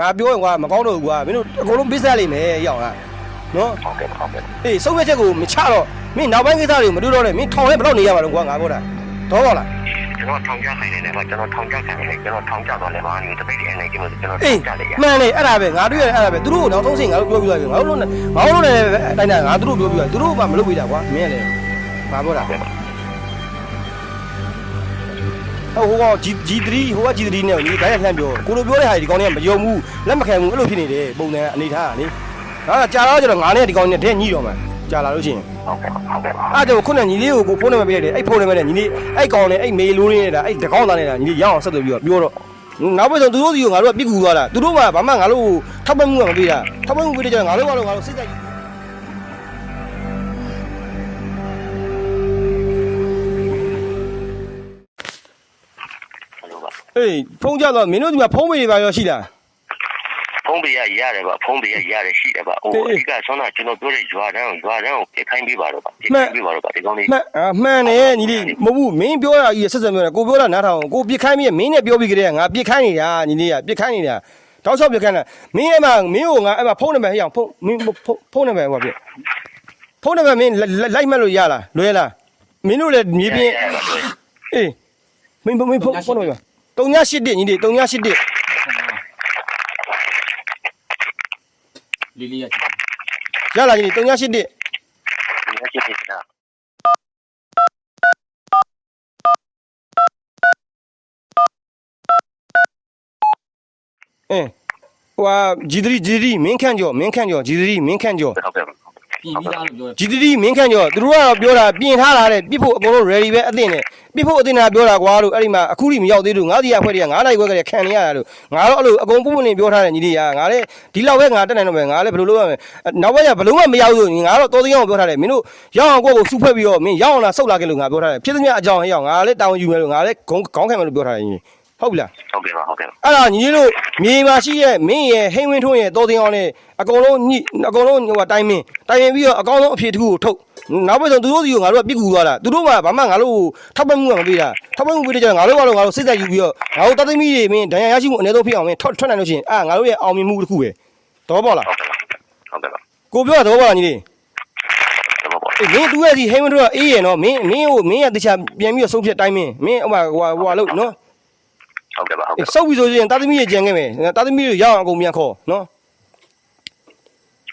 ငါပြောရင်ကွာမကောင်းတော့ဘူးကွာမင်းတို့အကုန်လုံးပစ္စက်လိမ့်မယ်ရောက်လားနော်ဟုတ်ကဲ့ဟုတ်ကဲ့အေးစုပ်ရက်ချက်ကိုမချတော့မင်းနောက်ပိုင်းကိစ္စတွေကိုမတွေ့တော့နဲ့မင်းထောင်လဲဘယ်တော့နေရမှာလဲကွာငါပြောတာတော့ပါလားကျွန်တော်ထောင်ကြဆိုင်နေတယ်ဗျကျွန်တော်ထောင်ကြဆိုင်နေတယ်ကျွန်တော်ထောင်ကြတော့လည်းမအနေတပိတ်ရဲ့အနေကျွန်တော်ကျွန်တော်အေးထောင်ကြလေရမှန်တယ်အဲ့ဒါပဲငါတွေ့ရတယ်အဲ့ဒါပဲသူတို့ကိုနောက်ဆုံးချိန်ငါတို့ပြောပြလိုက်ပြီငါတို့လည်းငါတို့လည်းအတိုင်းတာငါတို့ပြောပြလိုက်သူတို့ကမလုပ်ပြတာကွာမင်းလည်းငါပြောတာ ဟိုဟိုက G G3 ဟိုက G3 နဲ့ညီတိုင်းလှမ်းပြောကိုလိုပြောတဲ့ဟာဒီကောင်တွေကမယုံဘူးလက်မခံဘူးအဲ့လိုဖြစ်နေတယ်ပုံစံအနေထားကလေဒါကကြာတော့ကျတော့ငါနဲ့ဒီကောင်နဲ့တဲ့ညှိတော့မှာကြာလာလို့ရှိရင်ဟုတ်ကဲ့ဟုတ်ကဲ့အဲ့ဒါခုနကညီလေးကိုကိုဖုန်းနံပါတ်ပေးလိုက်တယ်အဲ့ဖုန်းနံပါတ်နဲ့ညီလေးအဲ့ကောင်နဲ့အဲ့မေလိုလေးနေတာအဲ့တကောင်းသားနေတာညီလေးရအောင်ဆက်သွယ်ပြီးတော့ပြောတော့နောက်ပိုင်းဆုံးသူတို့စီကိုငါတို့ကပြစ်ကူသွားတာသူတို့ကဘာမှငါတို့ကိုထောက်ပံ့မှုကမပေးတာထောက်ပံ့မှုပေးတဲ့ကျတော့ငါတို့ကတော့ငါတို့စိတ်သက် အေးဖုန်းကြတော့မင်းတို့ဒီမှာဖုန်းမေးတွေပါရောရှိလားဖုန်းပေးရရတယ်ဗျဖုန်းပေးရရတယ်ရှိတယ်ဗျဟိုအဓိကဆုံးတာကျွန်တော်ပြောတဲ့ရွာတန်းရွာတန်းကိုပြခိုင်းပေးပါတော့ဗျပြခိုင်းပေးပါတော့ဗျဒီကောင်းလေးမှန်အာမှန်တယ်ညီလေးမဟုတ်ဘူးမင်းပြောတာကြီးဆက်ဆက်ပြောတာကိုပြောတာနားထောင်ကိုပြစ်ခိုင်းပြီးမင်းနဲ့ပြောပြီးကြတဲ့ငါပြစ်ခိုင်းနေတာညီလေးကပြစ်ခိုင်းနေတာတောက်ချောက်ပြစ်ခိုင်းတာမင်းအဲ့မှာမင်းကိုငါအဲ့မှာဖုန်းနံပါတ်ဟိအောင်ဖုန်းမင်းဖုန်းနံပါတ်ဟိုပြဖုန်းနံပါတ်မင်းလိုက်မှတ်လို့ရလားလွယ်လားမင်းတို့လည်းမြေပြင်အေးမင်းမင်းဖုန်းဖုန်းနံပါတ် 3981ညီလေး3981လီလီရချစ်ရလားညီလေး3981ဒီချက်ဖြစ်တာအင်းဟိုဟာ G3 G3 မင်းခန့်ကျော်မင်းခန့်ကျော် G3 မင်းခန့်ကျော်ဟုတ်ကဲ့ပြင်ပြီးသားလို့ပြောတယ် G3 မင်းခန့်ကျော်သူတို့ကတော့ပြောတာပြင်ထားတာတဲ့ပြစ်ဖို့အကုန်လုံး ready ပဲအသင့်နဲ့ ပြစ်ဖို့အသင့်တာပြောတာကွာလို့အဲ့ဒီမှာအခုထိမရောက်သေးလို့ငါးစီရဖွဲ့တွေက9နိုင်ခွဲကလေးခံနေရတာလို့ငါတော့အဲ့လိုအကုန်ပုံပုံနေပြောထားတယ်ညီလေးကငါလည်းဒီလောက်ပဲငါတက်နိုင်တော့မယ်ငါလည်းဘယ်လိုလုပ်ရမလဲနောက်ဘက်ကဘယ်လိုမှမရောက်ဘူးငါတော့တော်သိအောင်ပြောထားတယ်မင်းတို့ရောက်အောင်ကိုယ့်ကိုစူဖွဲ့ပြီးတော့မင်းရောက်အောင်လားဆုတ်လာခဲ့လို့ငါပြောထားတယ်ဖြစ်သမျှအကြောင်းဟဲ့ရောက်ငါလည်းတာဝန်ယူမယ်လို့ငါလည်းခေါင်းခေါင်းခံမယ်လို့ပြောထားတယ်ညီဟုတ်ပြီလားဟုတ်ကဲ့ပါဟုတ်ကဲ့အဲ့ဒါညီလေးတို့မြေမှာရှိရဲ့မင်းရဲ့ဟိမ့်ဝင်းထွန်းရဲ့တော်တင်အောင်နဲ့အကုန်လုံးညိအကုန်လုံးဟိုကတိုင်းမင်းတိုင်ရင်ပြီးတော့အကောင်ဆုံးအဖြေတစ်ခုကိုထုတ် နောက်ပိုင်းဆုံးသူတို့စီကိုငါတို့ကပြစ်ကူသွားတာသူတို့ကဘာမှငါတို့ကိုထောက်ပံ့မှုကမပေးတာထောက်ပံ့မှုပေးတဲ့ကျတော့ငါတို့ကတော့ငါတို့စိတ်သက်ယူပြီးတော့ငါတို့တသိမီးတွေမင်းဒဏ်ရာရရှိမှုအနည်းဆုံးဖြစ်အောင်မင်းထွက်ထွက်နိုင်လို့ရှိရင်အာငါတို့ရဲ့အောင်မြင်မှုတစ်ခုပဲတော့ပေါ့လားဟုတ်ကဲ့ဟုတ်ကဲ့ပါကိုပြောတာတော့ပေါ့လားညီလေးတော့ပါအေးမင်းတူရဲ့စီဟိမ့်ဝင်းထွန်းကအေးရနော်မင်းမင်းကိုမင်းရဲ့တခြားပြန်ပြီးတော့ဆုံးဖြတ်တိုင်းမင်းမင်းဟိုမှာဟိုဟိုလို့နော်ဟုတ်ကဲ့ပါဟုတ်အေးကဲ့စုပ်ပြီးဆိုရင်တသမီးတွေကြံခဲ့မယ်တသမီးတွေရအောင်အကုန်ပြန်ခေါ်နော်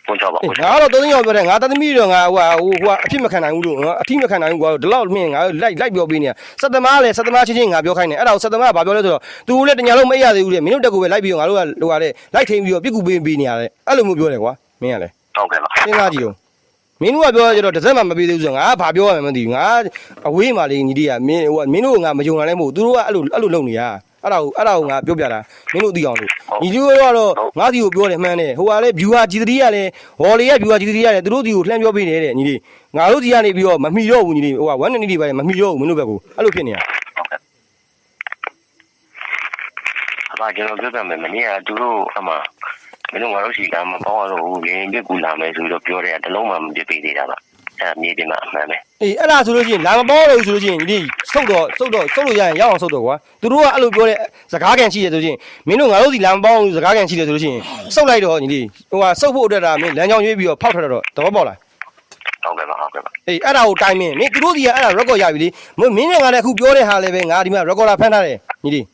ဘုန်းချပါအေးဘုန်းချငါကတော့သုံးသိန်းအောင်ပြောတယ်ငါတသမီးတော့ငါဟိုဟာဟိုဟိုကအဖြစ်မခံနိုင်ဘူးလို့ငါအထိမခံနိုင်ဘူးကွာဒီလောက်မြင်ငါလိုက်လိုက်ပြောပေးနေတာစက်သမားလည်းစက်သမားချင်းချင်းငါပြောခိုင်းတယ်အဲ့ဒါကိုစက်သမားကဘာပြောလဲဆိုတော့သူလည်းတညာလုံးမရသေးဘူးလေမင်းတို့တက်ကိုပဲလိုက်ပြီးတော့ငါတို့ကဟိုဟာလေလိုက်ထိန်ပြီးတော့ပြစ်ကူပေးပေးနေရတယ်အဲ့လိုမျိုးပြောတယ်ကွာမင်းကလည်းဟုတ်ကဲ့ပါစဉ်းစားကြည့်ဦးမင်းတို့ကပြောရကြတော့တစ်စက်မှမပေးသေးဘူးဆိုတော့ငါကဘာပြောရမှန်းမသိဘူးငါအဝေးမှာလေညီလေးကမင်းဟိုကမင်းတို့ကငါမယုံနိုင်လဲမဟုတ်သူတို့ကအဲ့လိုအဲ့လိုလုပ်နေရ အဲ့ဒါကိုအဲ့ဒါကိုငါပြောပြတာမင်းတို့သိအောင်လို့ညီလေးကတော့ငါစီကိုပြောတယ်မှန်းတယ်ဟိုကလည်း viewer ဂျီသတိကလည်းဝေါ်လေးက viewer ဂျီသတိကလည်းသူတို့စီကိုလှမ်းပြောပေးတယ်တဲ့ညီလေးငါတို့စီကနေပြီးတော့မမီတော့ဘူးညီလေးဟိုက190နေပါလေမမီတော့ဘူးမင်းတို့ဘက်ကိုအဲ့လိုဖြစ်နေတာအမကျွန်တော်ပြောပြမယ်မနေ့ကသူတို့အမမင်းတို့ငါတို့စီကမပေါင်းရတော့ဘူးလင်းပြကူလာမယ်ဆိုပြီးတော့ပြောတယ်တလုံးမှမပြပေးသေးတာပါ အဲမြေပြင်မှာအမှန်ပဲအေးအဲ့ဒါဆိုလို့ရှိရင်လာမပေါ်လို့ဆိုလို့ရှိရင်ညီလေးစုတ်တော့စုတ်တော့စုတ်လို့ရရင်ရအောင်စုတ်တော့ကွာသူတို့ကအဲ့လိုပြောတဲ့စကားကန်ရှိတယ်ဆိုလို့ရှိရင်မင်းတို့ငါတို့စီလာမပေါ်လို့စကားကန်ရှိတယ်ဆိုလို့ရှိရင်စုတ်လိုက်တော့ညီလေးဟိုကစုတ်ဖို့အတွက်ဒါမင်းလမ်းကြောင်းရွေးပြီးတော့ဖောက်ထွက်တော့သဘောပေါက်လားဟုတ်ကဲ့ပါဟုတ်ကဲ့ပါအေးအဲ့ဒါကိုတိုင်းမင်းမင်းသူတို့စီကအဲ့ဒါ record ရပြီလေမင်းမင်းနဲ့ငါလည်းအခုပြောတဲ့ဟာလည်းပဲငါဒီမှာ recorder ဖမ်းထားတယ်ညီလေး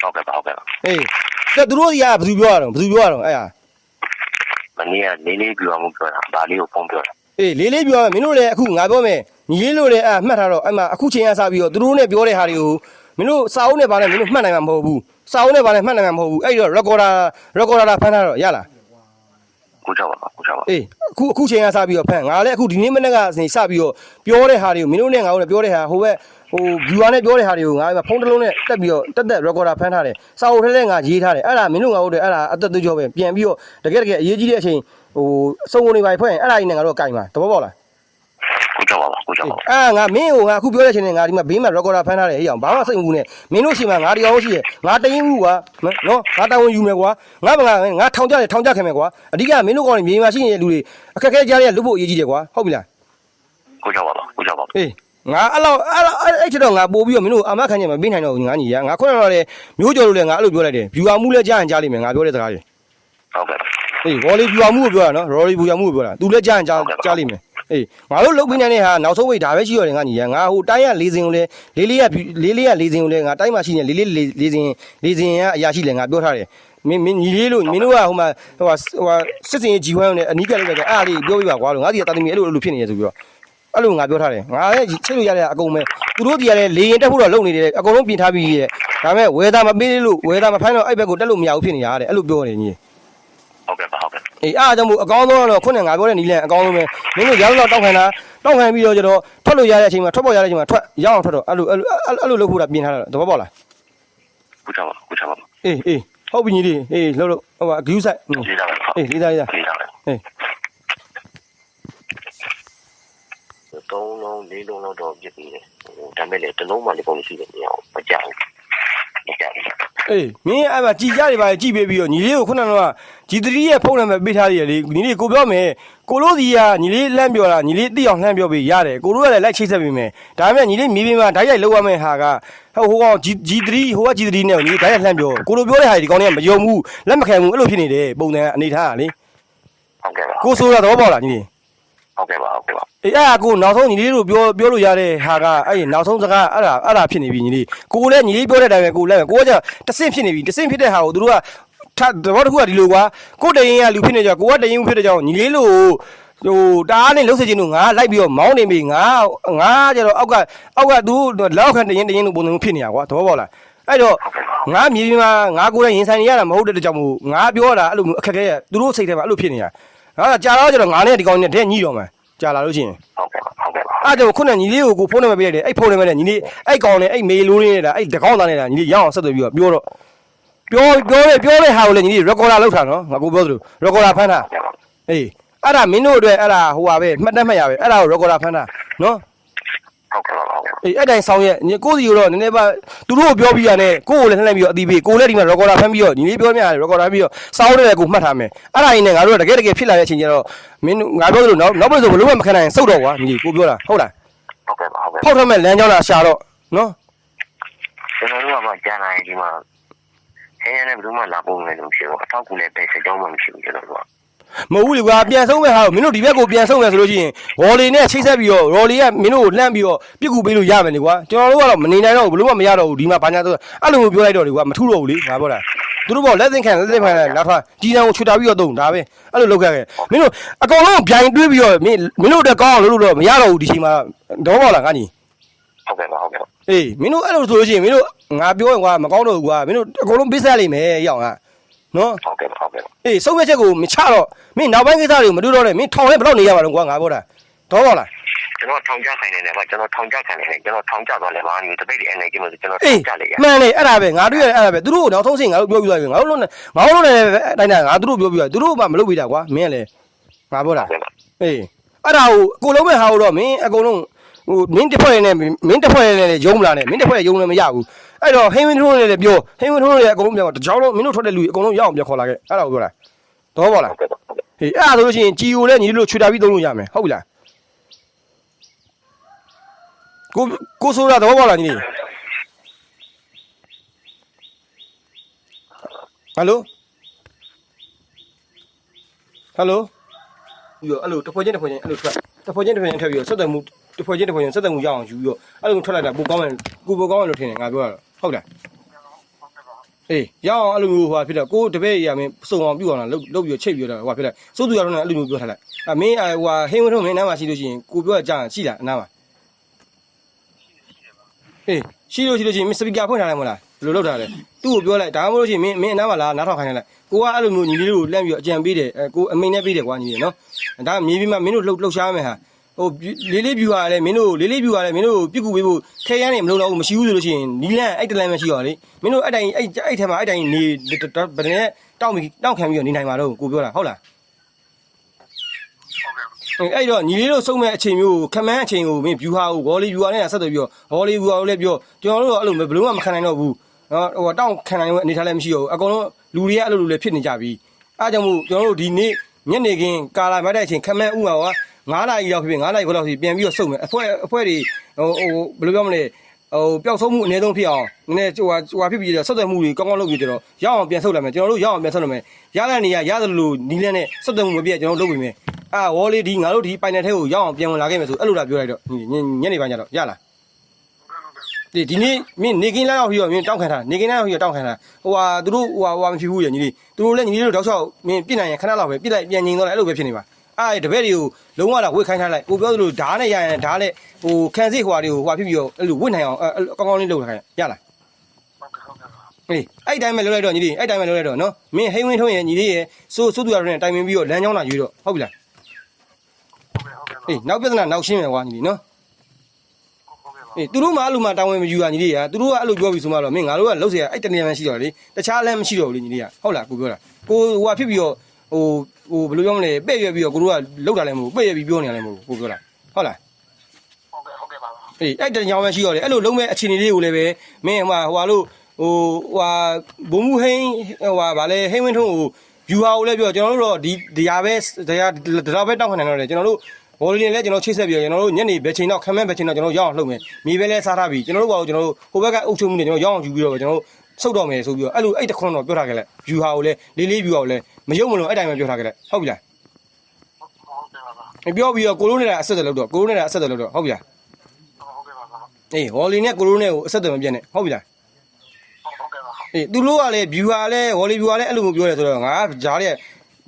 ဟုတ်ကဲ့ပါဟုတ်ကဲ့ပါအေးကဲသူတို့စီကဘယ်သူပြောရတော့ဘယ်သူပြောရတော့အဲ့ဟာမနေ့ကလေးလေးပြောမှုပြောတာဒါလေးကိုဖုန်းပြောတာ အေးလေးလေးပြောရမင်းတို့လည်းအခုငါပြောမယ်ညီလေးတို့လည်းအဲ့မှတ်ထားတော့အဲ့မှာအခုချိန်ကစပြီးတော့သူတို့နဲ့ပြောတဲ့ဟာတွေကိုမင်းတို့စာအုပ်နဲ့ဗာနဲ့မင်းတို့မှတ်နိုင်မှာမဟုတ်ဘူးစာအုပ်နဲ့ဗာနဲ့မှတ်နိုင်မှာမဟုတ်ဘူးအဲ့တော့ recorder recorder ဖမ်းထားတော့ရလားကိုချပါပါကိုချပါအေးအခုအခုချိန်ကစပြီးတော့ဖမ်းငါလည်းအခုဒီနေ့မနေ့ကနေစပြီးတော့ပြောတဲ့ဟာတွေကိုမင်းတို့နဲ့ငါတို့လည်းပြောတဲ့ဟာဟိုဘက်ဟို viewer နဲ့ပြောတဲ့ဟာတွေကိုငါဖုန်းတစ်လုံးနဲ့တက်ပြီးတော့တက်တက် recorder ဖမ်းထားတယ်စာအုပ်ထဲထဲငါရေးထားတယ်အဲ့ဒါမင်းတို့ငါတို့တွေအဲ့ဒါအသက်သွေးကြောပဲပြန်ပြီးတော့တကယ်တကယ်အရေးကြီးတဲ့အချိန် ဟိုစုံကုန်နေပါဖွဲ့ရင်အဲ့ဒါကြီးနဲ့ငါတို့ကင်ပါသဘောပေါက်လားကိုချပါပါကိုချပါပါအာငါမင်းကိုငါအခုပြောတဲ့အချိန်နဲ့ငါဒီမှာဘေးမှာ recorder ဖမ်းထားတယ်ဟေ့အောင်ဘာမှစိတ်မပူနဲ့မင်းတို့ရှိမှငါတရားဟုတ်ရှိရဲ့ငါတရင်ဘူးကွာနော်ငါတာဝန်ယူမယ်ကွာငါဘာငါငါထောင်ကြတယ်ထောင်ကြခင်မယ်ကွာအဓိကမင်းတို့ကောင်းနေမြေမှာရှိနေတဲ့လူတွေအခက်အခဲကြားရလို့ဖို့အရေးကြီးတယ်ကွာဟုတ်ပြီလားကိုချပါပါကိုချပါပါအေးငါအဲ့လောက်အဲ့လောက်အဲ့ချက်တော့ငါပို့ပြီးတော့မင်းတို့အာမခံချက်မပေးနိုင်တော့ဘူးငါညီရငါခုနကတော့လေမျိုးကျော်လို့လေငါအဲ့လိုပြောလိုက်တယ်ဗျူဟာမှုလည်းကြားရင်ကြားလိမ့်မယ်ငါပြောတဲ့စကားကြီးဟုတ်ကဲ့ အေးဘော်လီဗျူဟာမှုကိုပြောတာနော်ရော်လီဗျူဟာမှုကိုပြောတာ तू လည်းကြားရင်ကြားကြားလိမ့်မယ်အေးငါတို့လုတ်ပြီးနေတဲ့ဟာနောက်ဆုံးဝိတ်ဒါပဲရှိရတယ်ငါညီရငါဟိုတိုင်းရလေးစင်ကိုလေလေးလေးရလေးလေးရလေးစင်ကိုလေငါတိုင်းမှာရှိနေလေးလေးလေးစင်လေးစင်ကအရာရှိလေငါပြောထားတယ်မင်းမင်းညီလေးလို့မင်းတို့ကဟိုမှာဟိုဟိုစစ်စင်ကြီးဝမ်းနဲ့အနီးကလေးကအဲ့အားလေးပြောပြပါကွာလို့ငါစီကတာသမီအဲ့လိုအဲ့လိုဖြစ်နေရဆိုပြီးတော့အဲ့လိုငါပြောထားတယ်ငါလည်းချိတ်လို့ရတဲ့အကုန်ပဲသူတို့ဒီကလည်းလေရင်တက်ဖို့တော့လုပ်နေတယ်အကုန်လုံးပြင်ထားပြီးရဲ့ဒါပေမဲ့ဝယ်သားမပေးလို့ဝယ်သားမဖိုင်းတော့အဲ့ဘက်ကိုတက်လို့မရဘူးဖြစ်နေရတယ်အဲ့လိုပြောနေညီ ဟုတ်ကဲ့ပါဟုတ်ကဲ့အေးအားကြောင့်မို့အကောင်းဆုံးကတော့ခုနကငါပြောတဲ့နီလန်အကောင်းဆုံးပဲမင်းတို့ရောင်းတော့တောက်ခံတာတောက်ခံပြီးတော့ကျတော့ထွက်လို့ရတဲ့အချိန်မှာထွက်ပေါ်ရတဲ့အချိန်မှာထွက်ရအောင်ထွက်တော့အဲ့လိုအဲ့လိုအဲ့လိုလုပ်ဖို့တာပြင်ထားတာသဘောပေါက်လားခုချပါခုချပါအေးအေးဟုတ်ပြီညီလေးအေးလှုပ်လို့ဟိုကဂယူးဆိုင်လေးသားပဲဟုတ်အေးလေးသားလေးသားလေးသားပဲအေးသုံးလုံးလေးလုံးလောက်တော့ပြစ်ပြီးတယ်ဟိုဒါမဲ့လေတစ်လုံးမှလည်းပုံရှိတယ်မရအောင်မကြောက်မကြောက် အေးမင်းအဲ့မှာကြည်ကြတွေပါကြည်ပေးပြီးတော့ညီလေးကိုခုနကတော့ဂျီသရီရဲ့ဖုန်းနံပါတ်ပေးထားရတယ်လေညီလေးကိုပြောမယ်ကိုလို့စီကညီလေးလှမ်းပြောတာညီလေးတိအောင်လှမ်းပြောပြီးရတယ်ကိုလို့ကလည်းလိုက်ချိတ်ဆက်ပေးမယ်ဒါပေမဲ့ညီလေးမြေပြင်မှာဓာတ်ရိုက်လောက်ရမယ့်ဟာကဟိုဟိုကောင်ဂျီဂျီသရီဟိုကဂျီသရီနဲ့ညီလေးဓာတ်ရိုက်လှမ်းပြောကိုလို့ပြောတဲ့ဟာဒီကောင်တွေကမယုံဘူးလက်မခံဘူးအဲ့လိုဖြစ်နေတယ်ပုံစံအနေထားကလေဟုတ်ကဲ့ပါကိုဆိုတာသဘောပေါက်လားညီလေး ဟုတ်ကဲ့ပါဟုတ်ကဲ့ပါအေးအဲ့ဒါကိုနောက်ဆုံးညီလေးတို့ပြောပြောလို့ရတဲ့ဟာကအဲ့ဒီနောက်ဆုံးစကားအဲ့ဒါအဲ့ဒါဖြစ်နေပြီညီလေးကိုလည်းညီလေးပြောတဲ့အတိုင်းပဲကိုလည်းကိုကကြတဆင့်ဖြစ်နေပြီတဆင့်ဖြစ်တဲ့ဟာကိုသူတို့ကထသဘောတစ်ခုကဒီလိုကွာကိုတရင်ကလူဖြစ်နေကြကိုကတရင်ဖြစ်တဲ့ကြောင့်ညီလေးလို့ဟိုတအားနဲ့လှုပ်စေခြင်းတို့ငါလိုက်ပြီးတော့မောင်းနေပြီငါငါကြတော့အောက်ကအောက်ကသူလောက်ခံတရင်တရင်လို့ပုံစံမျိုးဖြစ်နေတာကွာသဘောပေါက်လားအဲ့တော့ငါမြေပြင်မှာငါကိုယ်တိုင်ရင်ဆိုင်နေရတာမဟုတ်တဲ့ကြောင့်မို့ငါပြောတာအဲ့လိုမျိုးအခက်အခဲရသူတို့စိတ်ထဲမှာအဲ့လိုဖြစ်နေတာ ငါကကြာတော့ကြတော့ငါနဲ့ဒီကောင်နဲ့တဲ့ညှိတော့မှာကြာလာလို့ရှိရင်ဟုတ်ကဲ့ပါဟုတ်ကဲ့ပါအဲ့ကြောင့်ခုနကညီလေးကိုကိုဖုန်းနံပါတ်ပေးလိုက်တယ်အဲ့ဖုန်းနံပါတ်နဲ့ညီလေးအဲ့ကောင်နဲ့အဲ့မေလိုလေးနေတာအဲ့တကောင်းသားနေတာညီလေးရအောင်ဆက်သွယ်ပြီးတော့ပြောတော့ပြောပြောတဲ့ပြောတဲ့ဟာကိုလည်းညီလေး recorder လောက်ထားနော်ငါကိုပြောသလို recorder ဖမ်းထားဟုတ်ကဲ့ပါအေးအဲ့ဒါမင်းတို့အတွက်အဲ့ဒါဟိုပါပဲမှတ်တမ်းမှတ်ရပဲအဲ့ဒါကို recorder ဖမ်းထားနော် ဟုတ်ကဲ့ပါဟုတ်ကဲ့ပါအေးအဲ့တိုင်းဆောင်ရဲ့ညီကိုစီကိုတော့နည်းနည်းပါသူတို့ကိုပြောပြီးရတယ်ကိုကိုလည်းလှမ်းလိုက်ပြီးတော့အတီးပေးကိုလည်းဒီမှာ recorder ဖမ်းပြီးတော့ညီလေးပြောမြရတယ် recorder ပြီးတော့စောင်းတဲ့ကိုမှတ်ထားမယ်အဲ့ဒါရင်းနဲ့ငါတို့ကတကယ်တကယ်ဖြစ်လာတဲ့အချိန်ကျတော့မင်းငါပြောသလိုနောက်နောက်ပြန်ဆိုဘလို့မှမခံနိုင်စုတ်တော့ကွာညီလေးကိုပြောတာဟုတ်လားဟုတ်ကဲ့ပါဟုတ်ကဲ့ဖောက်ထွက်မဲ့လမ်းကြောင်းလာရှာတော့နော်ကျွန်တော်တို့ကမှကြားလာရင်ဒီမှာဆင်းရဲနဲ့ဘယ်သူမှလာပုံနေလို့မရှိဘူးအထောက်ကူလည်းပဲစကြောင်းမှမရှိဘူးကျွန်တော်တို့က မဟုတ်ဘူးလေကွာပြန်ဆုံးမဲ့ဟာကိုမင်းတို့ဒီဘက်ကိုပြန်ဆုံးမယ်ဆိုလို့ရှိရင်ဝေါ်လီနဲ့ချိတ်ဆက်ပြီးတော့ရော်လီကမင်းတို့ကိုလှမ်းပြီးတော့ပြစ်ကူပေးလို့ရမယ်လေကွာကျွန်တော်တို့ကတော့မနေနိုင်တော့ဘူးဘလို့မှမရတော့ဘူးဒီမှာဘာညာတော့အဲ့လိုမျိုးပြောလိုက်တော့လေကွာမထူတော့ဘူးလေငါပြောတာသူတို့ပေါ့လက်သင်ခံလက်သင်ခံနောက်ထားကြီးတန်းကိုချွတ်တာပြီးတော့တုံဒါပဲအဲ့လိုလုပ်ခဲ့ခဲ့မင်းတို့အကောင်လုံးဗျိုင်တွေးပြီးတော့မင်းမင်းတို့တက်ကောင်းအောင်လုပ်လို့တော့မရတော့ဘူးဒီချိန်မှာတော့ပေါ့လားငါညီဟုတ်ကဲ့ပါဟုတ်ကဲ့ပါအေးမင်းတို့အဲ့လိုဆိုလို့ရှိရင်မင်းတို့ငါပြောရင်ကွာမကောင်းတော့ဘူးကွာမင်းတို့အကုန်လုံးပေးဆက်လိမ့်မယ်ရောက်ဟာ နော်ဟုတ်ကဲ့ပါဟုတ်ကဲ့ပါအေးဆုံးဖြတ်ချက်ကိုမချတော့မင်းနောက်ပိုင်းကိစ္စတွေကိုမတွေ့တော့နဲ့မင်းထောင်လဲဘယ်တော့နေရမှာလဲကွာငါပြောတာတော့ပါလားကျွန်တော်ထောင်ကြခိုင်းနေတယ်ဗျကျွန်တော်ထောင်ကြခိုင်းနေတယ်ကျွန်တော်ထောင်ကြသွားလဲပါနေတပိတ်ဒီအနေကြီးမှာကျွန်တော်အေးထောင်ကြလေရမှန်လေအဲ့ဒါပဲငါတွေ့ရအဲ့ဒါပဲသူတို့ကိုနောက်ဆုံးစင်ငါတို့ပြောပြသွားပြီငါတို့လုံးနဲ့ငါတို့လုံးနဲ့အတိုင်းတာငါတို့ပြောပြသွားသူတို့ကမလုပ်ပြတာကွာမင်းကလည်းငါပြောတာဟုတ်ကဲ့ပါအေးအဲ့ဒါကိုအကုန်လုံးပဲဟာတော့မင်းအကုန်လုံး ဟိုမင်းတစ်ဖွဲ့နဲ့မင်းတစ်ဖွဲ့နဲ့လည်းယုံမလားနဲ့မင်းတစ်ဖွဲ့ယုံလည်းမရဘူးအဲ့တော့ဟင်းဝင်းထုံးနဲ့လည်းပြောဟင်းဝင်းထုံးနဲ့လည်းအကုန်လုံးပြောတကြောင်လုံးမင်းတို့ထွက်တဲ့လူအကုန်လုံးရအောင်ပြောခေါ်လာခဲ့အဲ့ဒါကိုပြောတာတော့ပါလားဟုတ်ကဲ့ပါဟုတ်ကဲ့ဟေးအဲ့ဒါဆိုလို့ရှိရင်ជីကိုလည်းညီတို့ချွေတာပြီးသုံးလို့ရမယ်ဟုတ်ပြီလားကိုကိုဆိုတာတော့ပေါ့လားညီလေးဟယ်လိုဟယ်လိုပြီးတော့အဲ့လိုတစ်ဖွဲ့ချင်းတစ်ဖွဲ့ချင်းအဲ့လိုထွက်တစ်ဖွဲ့ချင်းတစ်ဖွဲ့ချင်းထွက်ပြီးတော့ဆက်သွယ်မှု တစ်ဖွဲ့ချင်းတစ်ဖွဲ့ချင်းဆက်သွယ်မှုရအောင်ယူပြီးတော့အဲ့လိုထွက်လိုက်တာပိုကောင်းမယ်ကိုပိုကောင်းမယ်လို့ထင်တယ်ငါပြောတာဟုတ်လားအေးရအောင်အဲ့လိုမျိုးဟိုဖြစ်တော့ကိုတပည့်ရမင်းစုံအောင်ပြုတ်အောင်လားလုတ်လုတ်ပြီးတော့ချိတ်ပြီးတော့ဟိုဖြစ်လိုက်စိုးသူရတော့လည်းအဲ့လိုမျိုးပြောထားလိုက်အမင်းဟိုဟင်းဝင်းထုံးမင်းနားမှာရှိလို့ရှိရင်ကိုပြောကြရင်ရှိလားအနားမှာအေးရှိလို့ရှိလို့ရှိရင်မင်းစပီကာဖွင့်ထားလိုက်မလားဘယ်လိုလုပ်ထားလဲသူ့ကိုပြောလိုက်ဒါမှမဟုတ်လို့ရှိရင်မင်းမင်းအနားမှာလာနားထောင်ခိုင်းလိုက်ကိုကအဲ့လိုမျိုးညီလေးတို့လှမ်းပြီးတော့အကြံပေးတယ်အဲကိုအမိန်နဲ့ပေးတယ်ကွာညီလေးနော်ဒါမြေပြီးမှမင်းတို့လှုပ်လှုပ်ရှားမယ်ဟာ ဟိုလေးလေးပြူရလဲမင်းတို့လေးလေးပြူရလဲမင်းတို့ပြစ်ကူပေးဖို့ခဲရမ်းနေမလို့တော့မရှိဘူးဆိုလို့ရှိရင်နီလန်အဲ့တလန်မရှိတော့လေမင်းတို့အဲ့တိုင်းအဲ့အဲ့ထဲမှာအဲ့တိုင်းနေဗဒနဲ့တောက်ပြီးတောက်ခံပြီးတော့နေနိုင်မှာတော့ကိုပြောတာဟုတ်လားအဲ့တော့ညီလေးတို့စုံမဲ့အချိန်မျိုးခမန်းအချိန်ကိုမင်းဗျူဟာကိုဝေါ်လီဗျူဟာနဲ့ဆက်သွယ်ပြီးတော့ဝေါ်လီဗျူဟာကိုလည်းပြောကျွန်တော်တို့ကအဲ့လိုဘယ်လို့မှမခံနိုင်တော့ဘူးနော်ဟိုတောက်ခံနိုင်တဲ့အနေထားလည်းမရှိတော့ဘူးအကုန်လုံးလူတွေကအဲ့လိုလူလည်းဖြစ်နေကြပြီအားကြောင့်မို့ကျွန်တော်တို့ဒီနေ့ညနေခင်းကာလာမတ်တဲ့အချိန်ခမန်းဥမှာက 9နာရီလောက်ဖြစ်ဖြစ်9နာရီခွဲလောက်ဖြစ်ပြန်ပြီးတော့စုံမယ်အဖွဲအဖွဲတွေဟိုဟိုဘယ်လိုပြောမလဲဟိုပျောက်ဆုံးမှုအနည်းဆုံးဖြစ်အောင်နည်းနည်းဟိုဟာဟိုဟာဖြစ်ပြီးတော့ဆက်သွယ်မှုတွေကောင်းကောင်းလုပ်ပြီးတော့ရအောင်ပြန်ဆုတ်လာမယ်ကျွန်တော်တို့ရအောင်ပြန်ဆုတ်လာမယ်ရတဲ့နေရာရသလိုနီးလန်းနဲ့ဆက်သွယ်မှုမပြည့်ကျွန်တော်တို့လုပ်ပြီးမယ်အာဝေါ်လေးဒီငါတို့ဒီပိုင်နယ်ထဲကိုရအောင်ပြန်ဝင်လာခဲ့မယ်ဆိုအဲ့လိုလာပြောလိုက်တော့ညနေပိုင်းကျတော့ရလားဒီဒီနေ့မင်းနေကင်းလာရောက်ပြီးတော့မင်းတောင်းခံတာနေကင်းလာရောက်ပြီးတော့တောင်းခံတာဟိုဟာသူတို့ဟိုဟာဟိုဟာမဖြစ်ဘူးရညီလေးသူတို့လည်းညီလေးတို့တောက်လျှောက်မင်းပြစ်နိုင်ရင်ခဏလောက်ပဲပြစ်လိုက်ပြန်ငြိမ်သွားတယ်အဲ့လိုပဲဖြစ်နေပါ အဲ့တပည့်တွေကိုလုံးဝတော့ဝစ်ခိုင်းထားလိုက်ကိုပြောသလိုဓာတ်နဲ့ရရင်ဓာတ်နဲ့ဟိုခံစစ်ဟိုဟာတွေကိုဟိုဟာဖြစ်ပြီးတော့အဲ့လိုဝစ်နိုင်အောင်အဲ့ကောင်းကောင်းလေးလုပ်ထားခိုင်းရလား ဟုတ်ကဲ့ဟုတ်ကဲ့ပါ အေးအဲ့တိုင်းပဲလုပ်လိုက်တော့ညီလေးအဲ့တိုင်းပဲလုပ်လိုက်တော့နော်မင်းဟိန်းဝင်းထုံးရင်ညီလေးရဲ့စိုးစိုးသူရတဲ့တိုင်ပင်ပြီးတော့လမ်းကြောင်းလာယူတော့ဟုတ်ပြီလား ဟုတ်ကဲ့ဟုတ်ကဲ့ပါ အေးနောက်ပြဿနာနောက်ရှင်းမယ်ကွာညီလေးနော် ဟုတ်ကဲ့ပါ အေးသူတို့မှအဲ့လိုမှတာဝန်မယူရညီလေးကသူတို့ကအဲ့လိုပြောပြီးဆိုမှတော့မင်းငါတို့ကလှုပ်เสียအဲ့တနေရာမှရှိတော့လေတခြားလမ်းမရှိတော့ဘူးလေညီလေးကဟုတ်လားကိုပြောတာကိုဟိုဟာဖြစ်ပြီးတော့ ဟိုဟိုဘယ်လိုပြောမလဲပဲ့ရွက်ပြီးတော့ကိုတို့ကလှုပ်တာလည်းမဟုတ်ဘူးပဲ့ရွက်ပြီးပြောနေတယ်လည်းမဟုတ်ဘူးကိုပြောတာဟုတ်လားဟုတ်ကဲ့ဟုတ်ကဲ့ပါပါအေးအဲ့တနေရာမှရှိတော့လေအဲ့လိုလုံးမဲ့အခြေအနေလေးကိုလည်းပဲမင်းဟိုဟာဟိုဟာလို့ဟိုဟိုဟာဘုံမှုဟိန်းဟိုဟာဗာလဲဟိန်းဝင်းထုံးကိုယူဟာကိုလည်းပြောကျွန်တော်တို့တော့ဒီတရားပဲတရားတရားပဲတောက်ခံနေတော့လေကျွန်တော်တို့ဘောလီနဲ့လည်းကျွန်တော်ချိတ်ဆက်ပြီးတော့ကျွန်တော်တို့ညနေဘယ်ချိန်တော့ခံမဲ့ဘယ်ချိန်တော့ကျွန်တော်ရောက်အောင်လှုပ်မယ်မြေပဲလဲစားထားပြီးကျွန်တော်တို့ဘာလို့ကျွန်တော်တို့ဟိုဘက်ကအုပ်ချုပ်မှုနဲ့ကျွန်တော်ရောက်အောင်ယူပြီးတော့ကျွန်တော်တို့ ဆုတ်တော့မယ်ဆိုပြီးတော့အဲ့လိုအဲ့တခွန်းတော့ပြောထားခဲ့လိုက်ယူဟာကိုလည်းလေးလေးယူဟာကိုလည်းမယုံမလို့အဲ့တိုင်းပဲပြောထားခဲ့လိုက်ဟုတ်ပြီလားဟုတ်ကဲ့ပါပါပြောပြီးတော့ကိုလိုနဲ့အဆက်တယ်လို့တော့ကိုလိုနဲ့အဆက်တယ်လို့တော့ဟုတ်ပြီလားဟုတ်ကဲ့ပါပါအေးဟော်လီနဲ့ကိုလိုနဲ့ကိုအဆက်တယ်မပြတ်နဲ့ဟုတ်ပြီလားဟုတ်ကဲ့ပါအေးသူတို့ကလည်း view ကလည်း volley view ကလည်းအဲ့လိုမျိုးပြောတယ်ဆိုတော့ငါဂျားရဲ့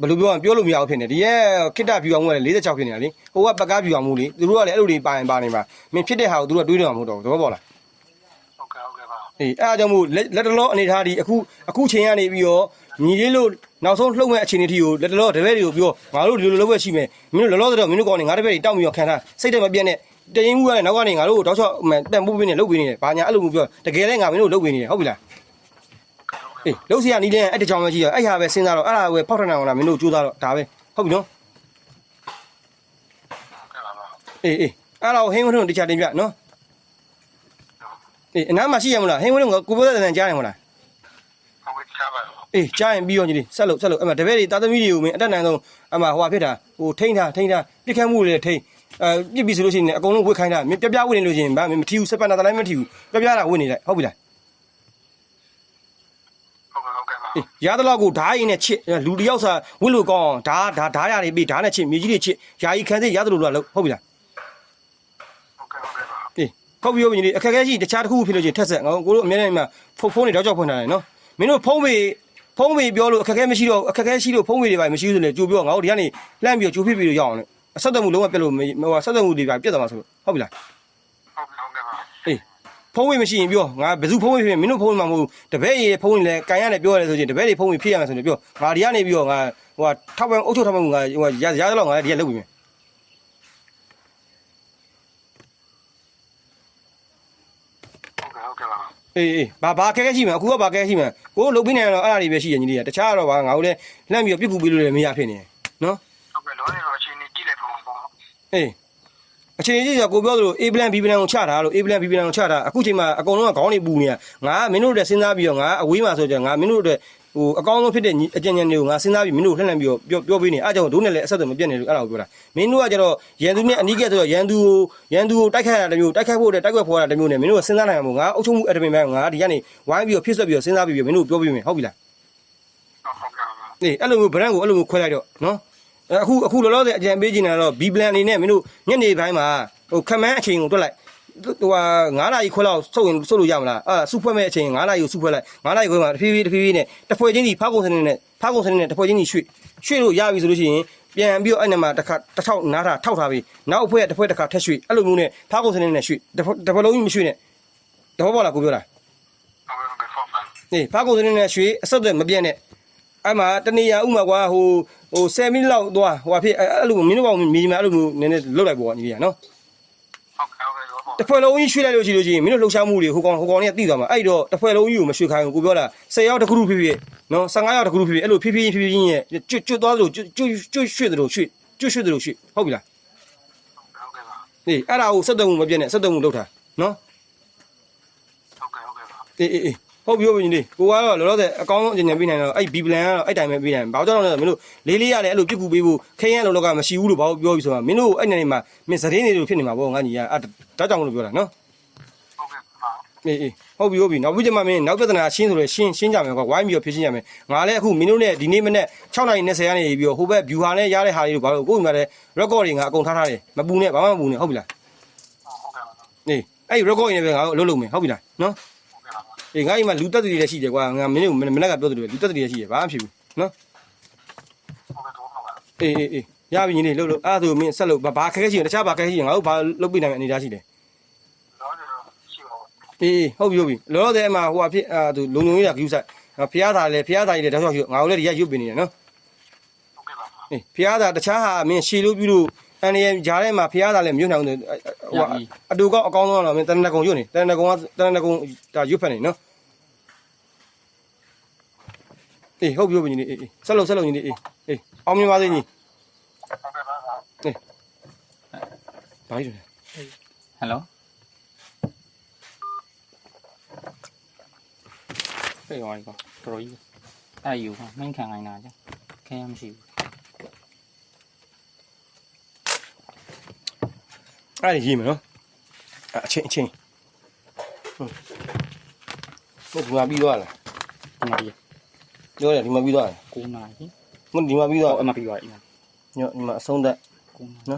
ဘယ်လိုပြောရပြောလို့မရဘူးဖြစ်နေဒီရဲ့ခိတ္တ view အောင်ကလည်း46ဖြစ်နေတာလေဟိုကပကား view အောင်မှုလေသူတို့ကလည်းအဲ့လိုတွေပါရင်ပါနေမှာမင်းဖြစ်တဲ့ဟာကိုသူတို့ကတွေးနေမှာမဟုတ်တော့ဘူးသဘောပေါက်လားဟုတ်ကဲ့ဟုတ်ကဲ့ပါ အေးအဲ့အကြောင်းမို့လက်တလောအနေထားဒီအခုအခုချိန်ကနေပြီးတော့ညီလေးလို့နောက်ဆုံးလှုပ်မဲ့အခြေအနေထိကိုလက်တလောတပည့်တွေကိုပြောငါတို့ဒီလိုလိုလုပ်ရရှိမယ်မင်းတို့လောလောဆယ်တော့မင်းတို့ကောင်းနေငါတပည့်တွေတောက်ပြီးတော့ခံထားစိတ်တက်မပြတ်နဲ့တရင်မှုကလည်းနောက်ကနေငါတို့တောက်ချောက်တန်ပိုးပေးနေလုပ်ပေးနေတယ်ဘာညာအဲ့လိုမျိုးပြောတကယ်လည်းငါမင်းတို့လုပ်ပေးနေတယ်ဟုတ်ပြီလားအေးလုံးစီရနီးတဲ့အဲ့တကြောင်ပဲရှိရအဲ့ဟာပဲစဉ်းစားတော့အဲ့ဒါပဲဖောက်ထနိုင်အောင်လားမင်းတို့ကြိုးစားတော့ဒါပဲဟုတ်ပြီနော်ဟုတ်ကဲ့ပါပါအေးအေးအဲ့ဒါကိုဟင်းဝင်းတို့တခြားတင်ပြနော် အေးအနားမှာရှိရမလားဟင်းဝင်းတို့ကကိုပြောတဲ့တန်ကြားရင်မလားဟုတ်ကဲ့ချာပါအေးကြားရင်ပြီးရောညီလေးဆက်လို့ဆက်လို့အဲ့မှာတပည့်တွေတာသမီတွေကိုမင်းအတက်နိုင်ဆုံးအဲ့မှာဟိုဟာဖြစ်တာဟိုထိန်းထားထိန်းထားပြစ်ခတ်မှုတွေထိန်းအဲပြစ်ပြီးဆိုလို့ရှိရင်အကုန်လုံးဝစ်ခိုင်းတာမင်းပြပြဝစ်နေလို့ရှိရင်ဗာမင်းမထီဘူးစက်ပတ်နာတလိုက်မထီဘူးပြပြတာဝစ်နေလိုက်ဟုတ်ပြီလားဟုတ်ကဲ့ဟုတ်ကဲ့ပါအေးရသလောက်ကိုဓားရည်နဲ့ချစ်လူတယောက်စာဝစ်လို့ကောင်းအောင်ဓားဓားဓားရတွေပြီးဓားနဲ့ချစ်မြေကြီးတွေချစ်ယာယီခန်းစစ်ရသလိုလို့လို့ဟုတ်ပြီလားဟုတ်ကဲ့ဟုတ်ကဲ့ပါအေး ခောက်ပြီးရောညီလေးအခက်အခဲရှိတခြားတစ်ခုခုဖြစ်လို့ချင်းထက်ဆက်ငါတို့ကိုတို့အများနဲ့မှဖုန်းဖုန်းတွေတောက်ကြောက်ဖွင့်ထားတယ်နော်မင်းတို့ဖုန်းပေဖုန်းပေပြောလို့အခက်အခဲမရှိတော့အခက်အခဲရှိလို့ဖုန်းပေတွေပါမရှိဘူးဆိုလေကြိုပြောငါတို့ဒီကနေလှမ်းပြီးတော့ကြိုဖြစ်ပြီးတော့ရအောင်လေအဆက်အသွယ်မှုလုံးဝပြတ်လို့မဟိုဆက်အသွယ်မှုတွေပါပြတ်သွားမှာဆိုလို့ဟုတ်ပြီလားဟုတ်ကဲ့ဟုတ်ကဲ့ပါအေးဖုန်းဝေးမရှိရင်ပြောငါဘယ်သူဖုန်းဝေးဖြစ်ရင်မင်းတို့ဖုန်းဝေးမှာမဟုတ်ဘူးတပည့်ရေဖုန်းဝေးလည်းကန်ရတယ်ပြောရတယ်ဆိုရင်တပည့်တွေဖုန်းဝေးဖြစ်ရမယ်ဆိုရင်ပြောငါဒီကနေပြီးတော့ငါဟိုဟာထောက်ပံ့အုပ်ချုပ်ထောက်ပံ့မှုငါဟိုဟာရရသလောက်ငါဒီကလုပ်ပြီးမယ် ဟုတ်ကဲ့ဟုတ်ကဲ့ပါ အေးအေးဘာဘာခက်ခဲရှိမှာအခုကဘာခက်ခဲရှိမှာကိုလုတ်ပြီးနေရတော့အဲ့ဒါတွေပဲရှိရညီလေးကတခြားတော့ဘာငါတို့လည်းလှမ်းပြီးတော့ပြစ်ကူပေးလို့လည်းမရဖြစ်နေတယ်နော်ဟုတ်ကဲ့လောနေတော့အချိန်ကြီးကြည့်လိုက်ပါဦးပေါ့အေးအချိန်ကြီးကကိုပြောသလို A plan B plan ကိုချတာလို့ A plan B plan ကိုချတာအခုချိန်မှာအကုန်လုံးကခေါင်းတွေပူနေတာငါကမင်းတို့တွေစဉ်းစားပြီးတော့ငါအဝေးမှာဆိုကြငါမင်းတို့တွေ ဟိုအကောင်းဆုံးဖြစ်တဲ့အကြံဉာဏ်တွေကိုငါစဉ်းစားပြီးမင်းတို့လှည့်လှမ်းပြီးတော့ပြောပြောပေးနေအားကြောင့်တို့နဲ့လည်းအဆက်အသွယ်မပြတ်နေလို့အဲ့ဒါကိုပြောတာမင်းတို့ကကျတော့ရန်သူနဲ့အနီးကပ်ဆိုတော့ရန်သူကိုရန်သူကိုတိုက်ခိုက်ရတာတစ်မျိုးတိုက်ခိုက်ဖို့တဲ့တိုက်ကွက်ဖော်ရတာတစ်မျိုးနဲ့မင်းတို့ကစဉ်းစားနိုင်မှာမဟုတ်ငါအုပ်ချုပ်မှုအတမင်ပိုင်းငါဒီကနေဝိုင်းပြီးတော့ဖြစ်ဆက်ပြီးတော့စဉ်းစားပြီးပြီးမင်းတို့ပြောပြီးမယ်ဟုတ်ပြီလားဟုတ်ကဲ့ပါအေးအဲ့လိုမျိုး brand ကိုအဲ့လိုမျိုးခွဲလိုက်တော့နော်အခုအခုလောလောဆယ်အကြံပေးချင်တာတော့ B plan အနေနဲ့မင်းတို့ညနေပိုင်းမှာဟိုခမန်းအချိန်ကိုတွက်လိုက် ဟိုဟာ9နာရီခွဲလောက်စုပ်ရင်စုပ်လို့ရမလားအာစုဖွဲ့မဲ့အချိန်9နာရီကိုစုဖွဲ့လိုက်9နာရီခွဲမှာတဖြည်းဖြည်းတဖြည်းဖြည်းနဲ့တစ်ဖွဲ့ချင်းစီဖောက်ကုန်စနစ်နဲ့ဖောက်ကုန်စနစ်နဲ့တစ်ဖွဲ့ချင်းစီရွှေ့ရွှေ့လို့ရပြီဆိုလို့ရှိရင်ပြန်ပြီးတော့အဲ့နမှာတစ်ခါတစ်ထောက်နားထားထောက်ထားပြီးနောက်အဖွဲတစ်ဖွဲတစ်ခါထက်ရွှေ့အဲ့လိုမျိုးနဲ့ဖောက်ကုန်စနစ်နဲ့ရွှေ့တစ်ဖွဲ့တစ်ဖွဲ့လုံးကြီးမရွှေ့နဲ့တဘောပေါက်လားကိုပြောတာဟုတ်ကဲ့ဟုတ်ကဲ့ဖောက်ပါနေဖောက်ကုန်စနစ်နဲ့ရွှေ့အဆက်အသွယ်မပြတ်နဲ့အဲ့မှာတနေရဥမာကွာဟိုဟို10မိနစ်လောက်သွားဟိုဟာဖြစ်အဲ့အဲ့လိုမင်းတို့ကောင်မြေမှာအဲ့လိုမျိုးနည်းနည်းလုတ်လိုက်ပေါ့ညီလေးကနော်ဟုတ်ကဲ့ဟု တ်ကဲ့ဟုတ်တစ်ဖွဲ့လုံးကြီးရွှေ့လိုက်လို့ရှိလို့ရှိရင်မင်းတို့လှုပ်ရှားမှုတွေဟိုကောင်ဟိုကောင်တွေကတိသွားမှာအဲ့တော့တစ်ဖွဲ့လုံးကြီးကိုမရွှေ့ခိုင်းဘူးကိုပြောတာ10ရောက်တစ်ခုခုဖြစ်ဖြစ်နော်15ရောက်တစ်ခုခုဖြစ်ဖြစ်အဲ့လိုဖြည်းဖြည်းဖြည်းဖြည်းချင်းရဲ့ကျွတ်ကျွတ်သွားသလိုကျွတ်ကျွတ်ကျွတ်ရွှေ့သလိုရွှေ့ကျွတ်ရွှေ့သလိုရွှေ့ဟုတ်ပြီလားဟုတ်ကဲ့ပါနေအဲ့ဒါကိုစက်သွယ်မှုမပြတ်နဲ့စက်သွယ်မှုလုပ်တာနော်ဟုတ်ကဲ့ဟုတ်ကဲ့ပါအေးအေးအေး ဟဟုတ်ပြီဟုတ်ပြီညီလေးကိုကတော့လောလောဆယ်အကောင်းဆုံးအကျဉ်းပေးနိုင်တော့အဲ့ B plan ကတော့အဲ့တိုင်းပဲပေးနိုင်ဘာကြောင့်လဲဆိုတော့မင်းတို့လေးလေးရတယ်အဲ့လိုပြစ်ကူပေးဖို့ခင်းရလောလောကမရှိဘူးလို့ဘာလို့ပြောပြီးဆိုတော့မင်းတို့အဲ့နေနေမှာမင်းစရင်းနေလို့ဖြစ်နေမှာပေါ့ငါညီကအဲ့ဒါကြောင့်လို့ပြောတာနော်ဟုတ်ကဲ့ပါအေးအေးဟုတ်ပြီဟုတ်ပြီနောက်ပြီးကျမှမင်းနောက်ပြဿနာရှင်းဆိုလို့ရှင်းရှင်းကြမယ်ကွာဝိုင်းပြီးတော့ဖြေရှင်းကြမယ်ငါလည်းအခုမင်းတို့နဲ့ဒီနေ့မနေ့6နိုင်20ကနေပြီးတော့ဟိုဘက် view ဟာနဲ့ရတဲ့ဟာလေးတို့ဘာလို့ကိုယ်ကလည်း record တွေငါအကုန်ထားထားတယ်မပူနဲ့ဘာမှမပူနဲ့ဟုတ်ပြီလားဟုတ်ကဲ့ပါဟုတ်အေးအဲ့ record တွေနဲ့ပဲငါတို့အလုပ်လုပ်မယ်ဟုတ်ပြီလားနော်ကဲ့ပါ အေးငါ့အိမ်မှာလူတက်တွေလည်းရှိတယ်ကွာငါမင်းတို့မနေ့ကပြောတယ်လူတက်တွေလည်းရှိတယ်ဘာမှဖြစ်ဘူးနော်ဟုတ်ကဲ့တော့ပါအေးအေးအေးရပြီညီလေးလှုပ်လို့အဲ့ဒါဆိုမင်းဆက်လို့ဘာခက်ခဲရှိရင်တခြားဘာခက်ခဲရှိရင်ငါတို့ဘာလုပ်ပြနိုင်မယ့်အနေအထားရှိတယ်တော့ရှိပါဘူးအေးအေးဟုတ်ပြီဟုတ်ပြီလောလောဆယ်အမှဟိုအဖြစ်အာသူလုံလုံရကယူဆိုင်ဖျားသားလည်းဖျားသားကြီးလည်းတောက်လျှောက်ရှိငါတို့လည်းဒီကရုပ်ပင်နေတယ်နော်ဟုတ်ကဲ့ပါအေးဖျားသားတခြားဟာမင်းရှည်လို့ပြုလို့အန်ရဂျားထဲမှာဖျားသားလည်းမရွတ်နိုင်ဘူး ဟိုအတူကောက်အကောင်းဆုံးတော့မင်းတန်တကုံရွတ်နေတန်တကုံကတန်တကုံဒါရွတ်ဖက်နေနော်အေးဟုတ်ပြီဟုတ်ပြီညီလေးအေးအေးဆက်လို့ဆက်လို့ညီလေးအေးအေးအောင်မြင်ပါစေညီဟုတ်ကဲ့ပါဘာကြီးလဲဟယ်လိုဖေးရောကောပရိုကြီးအဲ့ယူကမင်းခံနိုင်တာကြာခဲရမရှိဘူး အဲ့ဒါရေးမယ်နော်အဲ့အချင်းအချင်းဟုတ်ဟုတ်ဒီမှာပြီးသွားလားဒီမှာပြီးပြောတယ်ဒီမှာပြီးသွားတယ်9နာရီမဟုတ်ဒီမှာပြီးသွားအမပြီးသွားပြီညဒီမှာအဆုံးသက်9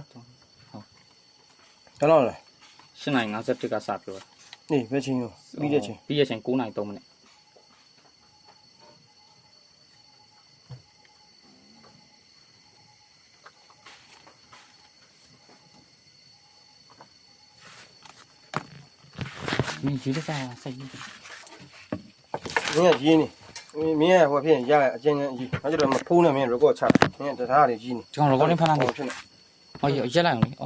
ရီနော်ဘယ်လောက်လဲ8နိုင်51ကစပြောတာနေပဲချင်းရောပြီးတဲ့ချင်းပြီးရချင်း9နိုင်3မိနစ်မင်းကြီးလက်စားစိတ်ကြီးမင်းကကြီးနေမင်းကဟိုဖြစ်ရင်ရအချင်းချင်းကြီးငါကျတော့မဖုံးနဲ့မင်း record ချမင်းတသားလေးကြီးနေကျွန်တော် recording ဖမ်းလာနေဖြစ်နေဟောရက်လိုက်အောင်လေ